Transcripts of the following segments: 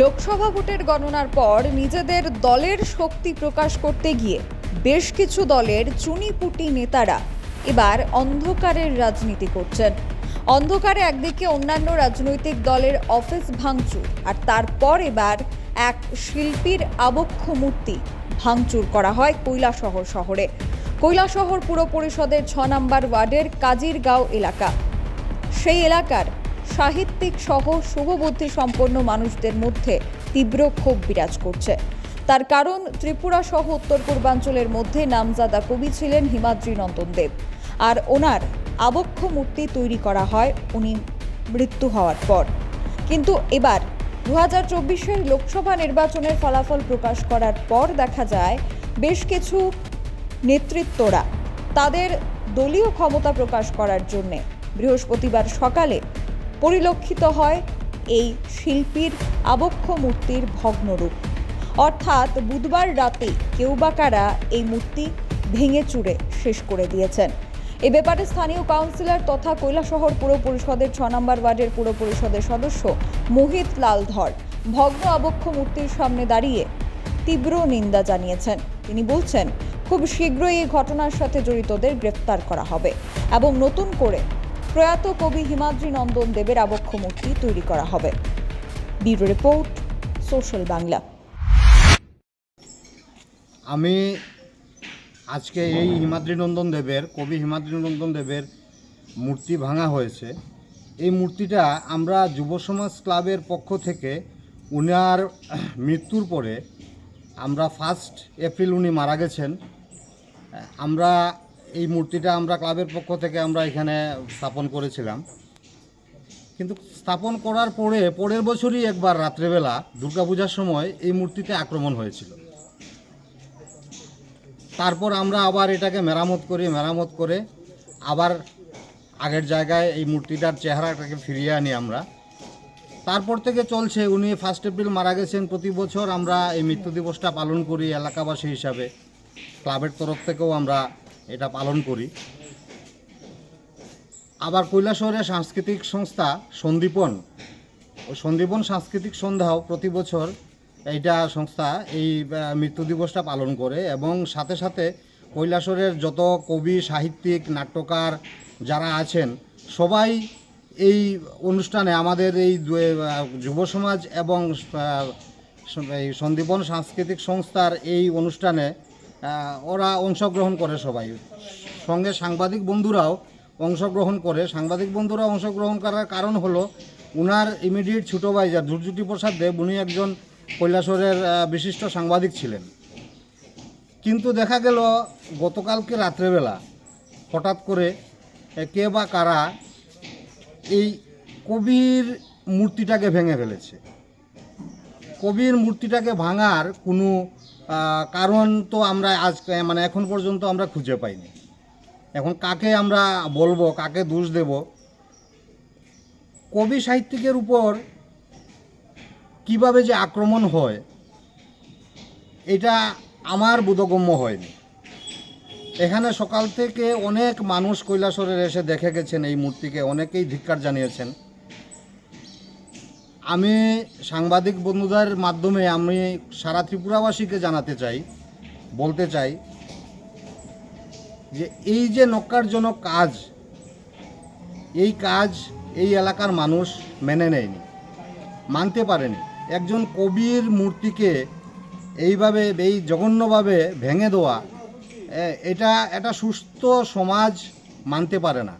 লোকসভা ভোটের গণনার পর নিজেদের দলের শক্তি প্রকাশ করতে গিয়ে বেশ কিছু দলের চুনিপুটি নেতারা এবার অন্ধকারের রাজনীতি করছেন। অন্ধকারে একদিকে অন্যান্য রাজনৈতিক দলের অফিস ভাঙচুর, আর তারপর এবার এক শিল্পীর আবক্ষ মূর্তি ভাঙচুর করা হয় কৈলাসহর শহরে। কৈলাসহর পুর পরিষদের ছ নম্বর ওয়ার্ডের কাজিরগাঁও এলাকা। সেই এলাকার সাহিত্যিক সহ শুভবুদ্ধি সম্পন্ন মানুষদের মধ্যে তীব্র ক্ষোভ বিরাজ করছে। তার কারণ, ত্রিপুরা সহ উত্তর পূর্বাঞ্চলের মধ্যে নামজাদা কবি ছিলেন হিমাদ্রি নন্দন দেব। আর ওনার আবক্ষ মূর্তি তৈরি করা হয় উনি মৃত্যু হওয়ার পর। কিন্তু এবার দু হাজার চব্বিশের লোকসভা নির্বাচনের ফলাফল প্রকাশ করার পর দেখা যায়, বেশ কিছু নেতৃত্বরা তাদের দলীয় ক্ষমতা প্রকাশ করার জন্যে বৃহস্পতিবার সকালে পরিলক্ষিত হয় এই শিল্পীর আবক্ষ মূর্তির ভগ্নরূপ। অর্থাৎ বুধবার রাতে কেউ এই মূর্তি ভেঙে চুরে শেষ করে দিয়েছেন। এ ব্যাপারে স্থানীয় কাউন্সিলর তথা কৈলাসহর পুর পরিষদের ছ নম্বর ওয়ার্ডের পুর পরিষদের সদস্য মোহিত লাল ধর ভগ্ন আবক্ষ মূর্তির সামনে দাঁড়িয়ে তীব্র নিন্দা জানিয়েছেন। তিনি বলছেন, খুব শীঘ্রই এই ঘটনার সাথে জড়িতদের গ্রেফতার করা হবে এবং নতুন করে প্রয়াত কবি হিমাদ্রি নন্দন দেবের আবক্ষ মূর্তি তৈরি করা হবে। Bureau report, social Bangla. আমি আজকে এই হিমাদ্রি নন্দন দেবের, কবি হিমাদ্রি নন্দন দেবের মূর্তি ভাঙা হয়েছে। এই মূর্তিটা আমরা যুব সমাজ ক্লাবের পক্ষ থেকে উনার মৃত্যুর পরে আমরা ফার্স্ট এপ্রিল উনি মারা গেছেন। আমরা এই মূর্তিটা আমরা ক্লাবের পক্ষ থেকে আমরা এখানে স্থাপন করেছিলাম। কিন্তু স্থাপন করার পরে, পরের বছরই একবার রাত্রেবেলা দুর্গাপূজার সময় এই মূর্তিতে আক্রমণ হয়েছিল। তারপর আমরা আবার এটাকে মেরামত করি, মেরামত করে আবার আগের জায়গায় এই মূর্তিটার চেহারাটাকে ফিরিয়ে আনি আমরা। তারপর থেকে চলছে, উনি ফার্স্ট এপ্রিল মারা গেছেন প্রতি বছর। আমরা এই মৃত্যু দিবসটা পালন করি এলাকাবাসী হিসাবে। ক্লাবের তরফ থেকেও আমরা এটা পালন করি। আবার কৈলাসহরের সাংস্কৃতিক সংস্থা সন্দীপন। ওই সন্দীপন সাংস্কৃতিক সন্ধ্যাও প্রতি বছর এইটা সংস্থা এই মৃত্যু দিবসটা পালন করে এবং সাথে সাথে কৈলাসরের যত কবি, সাহিত্যিক, নাট্যকার যারা আছেন, সবাই এই অনুষ্ঠানে আমাদের এই যুব সমাজ এবং এই সন্দীপন সাংস্কৃতিক সংস্থার এই অনুষ্ঠানে ওরা অংশগ্রহণ করে সবাই। সঙ্গে সাংবাদিক বন্ধুরাও অংশগ্রহণ করে। সাংবাদিক বন্ধুরা অংশগ্রহণ করার কারণ হলো, উনার ইমিডিয়েট ছোটো ভাই যা দুর্যুটি প্রসাদ দেব, উনি একজন কৈলাসরের বিশিষ্ট সাংবাদিক ছিলেন। কিন্তু দেখা গেল, গতকালকে রাত্রেবেলা হঠাৎ করে কে বা কারা এই কবির মূর্তিটাকে ভেঙে ফেলেছে। কবির মূর্তিটাকে ভাঙার কোনো কারণ তো আমরা আজ মানে এখন পর্যন্ত আমরা খুঁজে পাইনি। এখন কাকে আমরা বলব, কাকে দোষ দেব? কবি সাহিত্যিকের উপর কীভাবে যে আক্রমণ হয়, এটা আমার বোধগম্য হয়নি। এখানে সকাল থেকে অনেক মানুষ কৈলাসরের এসে দেখে গেছেন এই মূর্তিকে, অনেকেই ধিক্কার জানিয়েছেন। আমি সাংবাদিক বন্ধুদের মাধ্যমে আমি সারা ত্রিপুরাবাসীকে জানাতে চাই, বলতে চাই যে এই যে নক্কারজনক কাজ, এই কাজ এই এলাকার মানুষ মেনে নেয়নি, মানতে পারেনি। একজন কবির মূর্তিকে এইভাবে, এই জঘন্যভাবে ভেঙে দেওয়া এটা একটা সুস্থ সমাজ মানতে পারে না।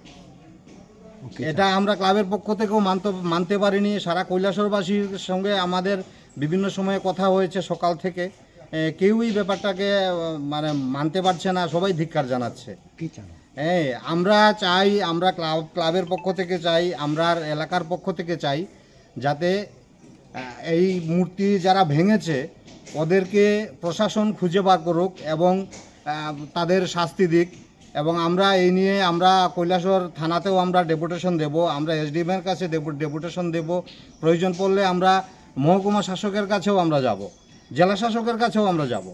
এটা আমরা ক্লাবের পক্ষ থেকেও মানতে মানতে পারিনি। সারা কৈলাসরবাসীর সঙ্গে আমাদের বিভিন্ন সময়ে কথা হয়েছে সকাল থেকে। কেউই ব্যাপারটাকে মানে মানতে পারছে না সবাই ধিক্কার জানাচ্ছে। কি হ্যাঁ আমরা চাই আমরা ক্লাব ক্লাবের পক্ষ থেকে চাই আমরা এলাকার পক্ষ থেকে চাই যাতে এই মূর্তি যারা ভেঙেছে ওদেরকে প্রশাসন খুঁজে বার করুক এবং তাদের শাস্তি দিক। এবং আমরা এই নিয়ে আমরা কৈলাসহর থানাতেও আমরা ডেপুটেশন দেব, আমরা এসডিএমের কাছে ডেপুটেশন দেব। প্রয়োজন পড়লে আমরা মহকুমা শাসকের কাছেও আমরা যাব, জেলা শাসকের কাছেও আমরা যাব।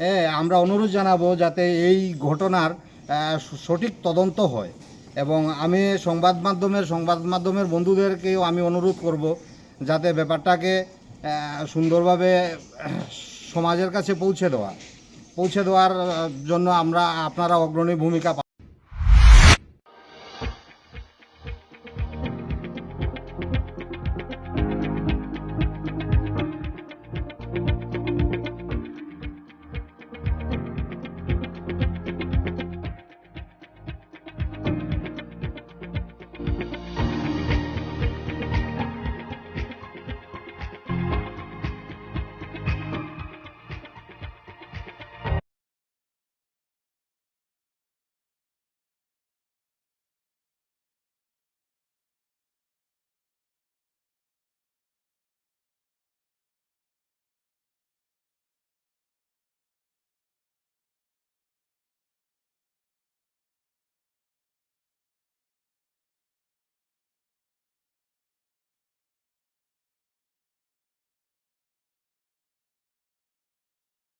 হ্যাঁ আমরা অনুরোধ জানাব যাতে এই ঘটনার সঠিক তদন্ত হয় এবং আমি সংবাদ মাধ্যমের সংবাদ মাধ্যমের বন্ধুদেরকেও আমি অনুরোধ করব যাতে ব্যাপারটাকে সুন্দরভাবে সমাজের কাছে পৌঁছে দেওয়া। পৌঁছে দেওয়ার জন্য আমরা আপনারা অগ্রণী ভূমিকা